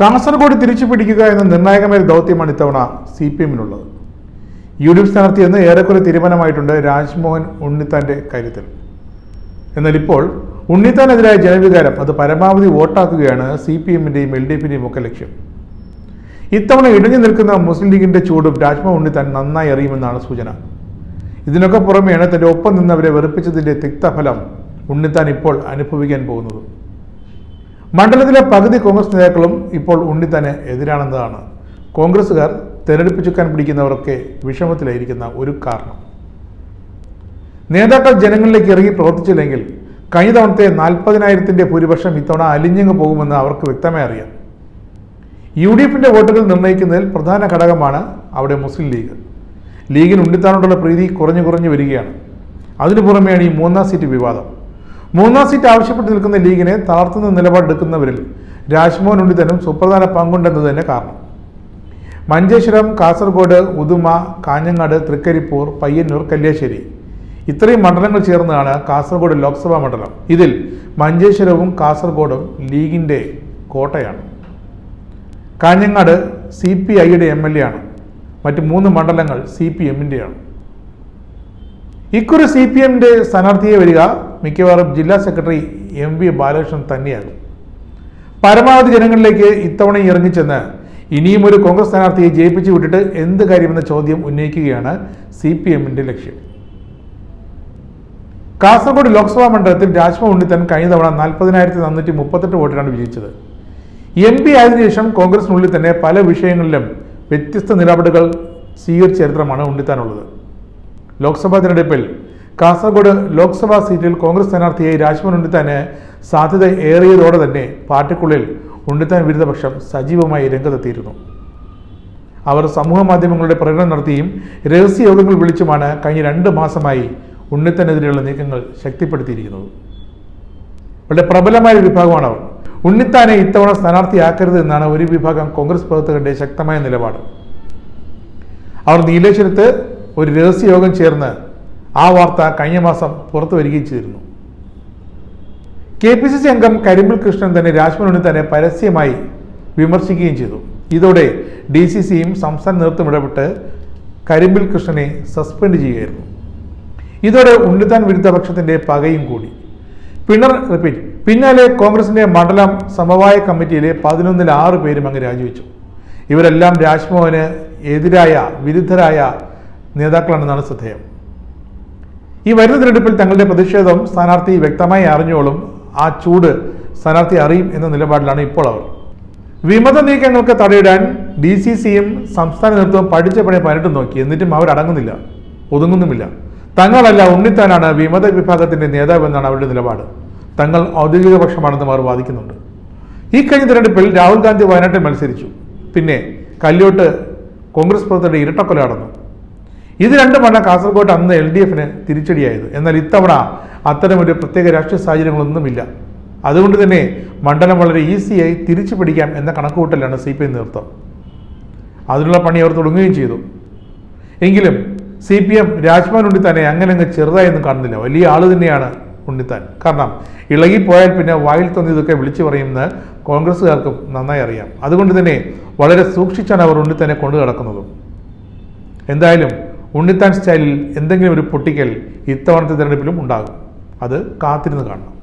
കാസർഗോഡ് തിരിച്ചു പിടിക്കുക എന്ന നിർണായകമായ ദൗത്യമാണ് ഇത്തവണ സി പി എമ്മിനുള്ളത്. യു ഡി എഫ് സ്ഥാനാർത്ഥി എന്ന് ഏറെക്കുറെ തീരുമാനമായിട്ടുണ്ട് രാജ്മോഹൻ ഉണ്ണിത്താന്റെ കാര്യത്തിൽ. എന്നാൽ ഇപ്പോൾ ഉണ്ണിത്താനെതിരായ ജനവികാരം അത് പരമാവധി വോട്ടാക്കുകയാണ് സി പി എമ്മിന്റെയും എൽ ഡി എഫിന്റെയും ഒക്കെ ലക്ഷ്യം. ഇത്തവണ ഇടിഞ്ഞു നിൽക്കുന്ന മുസ്ലിം ലീഗിന്റെ ചൂടും രാജ്മോഹൻ ഉണ്ണിത്താൻ നന്നായി അറിയുമെന്നാണ് സൂചന. ഇതിനൊക്കെ പുറമെയാണ് തന്റെ ഒപ്പം നിന്നവരെ വെറുപ്പിച്ചതിന്റെ തിക്തഫലം ഉണ്ണിത്താൻ ഇപ്പോൾ അനുഭവിക്കാൻ പോകുന്നത്. മണ്ഡലത്തിലെ പകുതി കോൺഗ്രസ് നേതാക്കളും ഇപ്പോൾ ഉണ്ണിത്താന് എതിരാണെന്നതാണ്. കോൺഗ്രസ്സുകാർ തെരഞ്ഞെടുപ്പ് ചുക്കാൻ പിടിക്കുന്നവരൊക്കെ വിഷമത്തിലായിരിക്കുന്ന ഒരു കാരണം. നേതാക്കൾ ജനങ്ങളിലേക്ക് ഇറങ്ങി പ്രവർത്തിച്ചില്ലെങ്കിൽ കഴിഞ്ഞ തവണത്തെ നാൽപ്പതിനായിരത്തിന്റെ ഭൂരിപക്ഷം ഇത്തവണ അലിഞ്ഞങ്ങ് പോകുമെന്ന് അവർക്ക് വ്യക്തമായി അറിയാം. യു ഡി എഫിന്റെ വോട്ടുകൾ നിർണയിക്കുന്നതിൽ പ്രധാന ഘടകമാണ് അവിടെ മുസ്ലിം ലീഗ്. ലീഗിന് ഉണ്ണിത്താനോടുള്ള പ്രീതി കുറഞ്ഞു കുറഞ്ഞു വരികയാണ്. അതിനു പുറമെയാണ് ഈ മൂന്നാം സീറ്റ് വിവാദം. മൂന്നാം സീറ്റ് ആവശ്യപ്പെട്ട് നിൽക്കുന്ന ലീഗിനെ തളർത്തുന്ന നിലപാടെടുക്കുന്നവരിൽ രാജ്മോഹൻ ഉണ്ണിത്തനും സുപ്രധാന പങ്കുണ്ടെന്നത് തന്നെ കാരണം. മഞ്ചേശ്വരം കാസർഗോഡ് ഉദുമ കാഞ്ഞങ്ങാട് തൃക്കരിപ്പൂർ പയ്യന്നൂർ കല്യാശ്ശേരി. ഇത്രയും മണ്ഡലങ്ങൾ ചേർന്നതാണ് കാസർഗോഡ് ലോക്സഭാ മണ്ഡലം. ഇതിൽ മഞ്ചേശ്വരവും കാസർഗോഡും ലീഗിന്റെ കോട്ടയാണ്. കാഞ്ഞങ്ങാട് സി പി ഐയുടെ എം എൽ എ ആണ്. മറ്റ് മൂന്ന് മണ്ഡലങ്ങൾ സി പി എമ്മിന്റെയാണ് ഇക്കുറി സി പി എമ്മിന്റെ സ്ഥാനാർത്ഥിയെ വരിക മിക്കവാറും ജില്ലാ സെക്രട്ടറി എം വി ബാലകൃഷ്ണൻ തന്നെയാകും. പരമാവധി ജനങ്ങളിലേക്ക് ഇത്തവണ ഇറങ്ങിച്ചെന്ന് ഇനിയും ഒരു കോൺഗ്രസ് സ്ഥാനാർത്ഥിയെ ജയിപ്പിച്ചു വിട്ടിട്ട് എന്ത് കാര്യമെന്ന ചോദ്യം ഉന്നയിക്കുകയാണ് സി പി എമ്മിന്റെ ലക്ഷ്യം. കാസർഗോഡ് ലോക്സഭാ മണ്ഡലത്തിൽ രാജ്ഭവൻ ഉണ്ണിത്തൻ കഴിഞ്ഞ തവണ നാൽപ്പതിനായിരത്തി നാനൂറ്റി മുപ്പത്തെട്ട് വോട്ടിനാണ് വിജയിച്ചത്. എം പി ആയതിനു ശേഷം കോൺഗ്രസിനുള്ളിൽ തന്നെ പല വിഷയങ്ങളിലും വ്യത്യസ്ത നിലപാടുകൾ സ്വീകരിച്ച ചരിത്രമാണ് ഉണ്ണിത്താനുള്ളത്. ലോക്സഭാ തിരഞ്ഞെടുപ്പിൽ കാസർഗോഡ് ലോക്സഭാ സീറ്റിൽ കോൺഗ്രസ് സ്ഥാനാർത്ഥിയായി രാജ്മോഹൻ ഉണ്ണിത്താന് സാധ്യത ഏറിയതോടെ തന്നെ പാർട്ടിക്കുള്ളിൽ ഉണ്ണിത്താൻ വിരുദ്ധപക്ഷം സജീവമായി രംഗത്തെത്തിയിരുന്നു. അവർ സമൂഹ മാധ്യമങ്ങളുടെ പ്രകടനം നടത്തിയും രഹസ്യ യോഗങ്ങൾ വിളിച്ചുമാണ് കഴിഞ്ഞ രണ്ട് മാസമായി ഉണ്ണിത്താനെതിരെയുള്ള നീക്കങ്ങൾ ശക്തിപ്പെടുത്തിയിരിക്കുന്നത്. വളരെ പ്രബലമായ വിഭാഗമാണ് അവർ. ഉണ്ണിത്താനെ ഇത്തവണ സ്ഥാനാർത്ഥിയാക്കരുത് എന്നാണ് ഒരു വിഭാഗം കോൺഗ്രസ് പ്രവർത്തകരുടെ ശക്തമായ നിലപാട്. അവർ നീലേശ്വരത്ത് ഒരു രഹസ്യ യോഗം ചേർന്ന് ആ വാർത്ത കഴിഞ്ഞ മാസം പുറത്തു വരികയും ചെയ്തിരുന്നു. കെ പി സി സി അംഗം കരിമ്പിൽ കൃഷ്ണൻ തന്നെ രാജ്ഭവനിൽ തന്നെ പരസ്യമായി വിമർശിക്കുകയും ചെയ്തു. ഇതോടെ ഡി സി സിയും സംസ്ഥാന നേതൃത്വം ഇടപെട്ട് കരിമ്പിൽ കൃഷ്ണനെ സസ്പെൻഡ് ചെയ്യുകയായിരുന്നു. ഇതോടെ ഉണ്ണിത്താൻ വിരുദ്ധ പക്ഷത്തിന്റെ പകയും കൂടി. പിണർ റിപ്പീറ്റ് പിന്നാലെ കോൺഗ്രസിന്റെ മണ്ഡലം സമവായ കമ്മിറ്റിയിലെ പതിനൊന്നിൽ ആറ് പേരും അങ്ങ് രാജിവെച്ചു. ഇവരെല്ലാം രാജ്മോഹന് എതിരായ വിരുദ്ധരായ നേതാക്കളാണെന്നാണ് ശ്രദ്ധേയം. ഈ വരുന്ന തിരഞ്ഞെടുപ്പിൽ തങ്ങളുടെ പ്രതിഷേധം സ്ഥാനാർത്ഥി വ്യക്തമായി അറിഞ്ഞോളും ആ ചൂട് സ്ഥാനാർത്ഥി അറിയും എന്ന നിലപാടിലാണ് ഇപ്പോൾ അവർ. വിമത നീക്കങ്ങൾക്ക് തടയിടാൻ ഡി സി സിയും സംസ്ഥാന നേതൃത്വം പഠിച്ച പണി പതിനെട്ട് നോക്കി എന്നിട്ടും അവർ അടങ്ങുന്നില്ല ഒതുങ്ങുന്നുമില്ല. തങ്ങളല്ല ഉണ്ണിത്താനാണ് വിമത വിഭാഗത്തിന്റെ നേതാവെന്നാണ് അവരുടെ നിലപാട്. തങ്ങൾ ഔദ്യോഗിക പക്ഷമാണെന്ന് അവർ വാദിക്കുന്നുണ്ട്. ഈ കഴിഞ്ഞ തിരഞ്ഞെടുപ്പിൽ രാഹുൽ ഗാന്ധി വയനാട്ടിൽ മത്സരിച്ചു. പിന്നെ കല്യോട്ട് കോൺഗ്രസ് പ്രവർത്തകരുടെ ഇരട്ടക്കൊല നടന്നു ഇത് രണ്ടുമാണ് കാസർഗോഡ് അന്ന് എൽ ഡി എഫിന് തിരിച്ചടിയായത്. എന്നാൽ ഇത്തവണ അത്തരമൊരു പ്രത്യേക രാഷ്ട്രീയ സാഹചര്യങ്ങളൊന്നുമില്ല. അതുകൊണ്ട് തന്നെ മണ്ഡലം വളരെ ഈസിയായി തിരിച്ചു പിടിക്കാം എന്ന കണക്കുകൂട്ടലാണ് സി പി എം നേതൃത്വം. അതിനുള്ള പണി അവർ തുടങ്ങുകയും ചെയ്തു. എങ്കിലും സി പി എം രാജ്ഭവൻ ഉണ്ണിത്താനെ അങ്ങനെ അങ്ങ് ചെറുതായൊന്നും കാണുന്നില്ല. വലിയ ആൾ തന്നെയാണ് ഉണ്ണിത്താൻ. കാരണം ഇളകിപ്പോയാൽ പിന്നെ വായിൽ തോന്നിയതൊക്കെ വിളിച്ചു പറയുമെന്ന് കോൺഗ്രസ്സുകാർക്കും നന്നായി അറിയാം. അതുകൊണ്ട് തന്നെ വളരെ സൂക്ഷിച്ചാണ് അവർ ഉണ്ണിത്താനെ കൊണ്ടു നടക്കുന്നതും എന്തായാലും ഉണ്ണിത്താൻ സ്റ്റൈലിൽ എന്തെങ്കിലും ഒരു പൊട്ടിക്കൽ ഇത്തവണത്തെ തിരഞ്ഞെടുപ്പിലും ഉണ്ടാകും. അത് കാത്തിരുന്ന് കാണണം.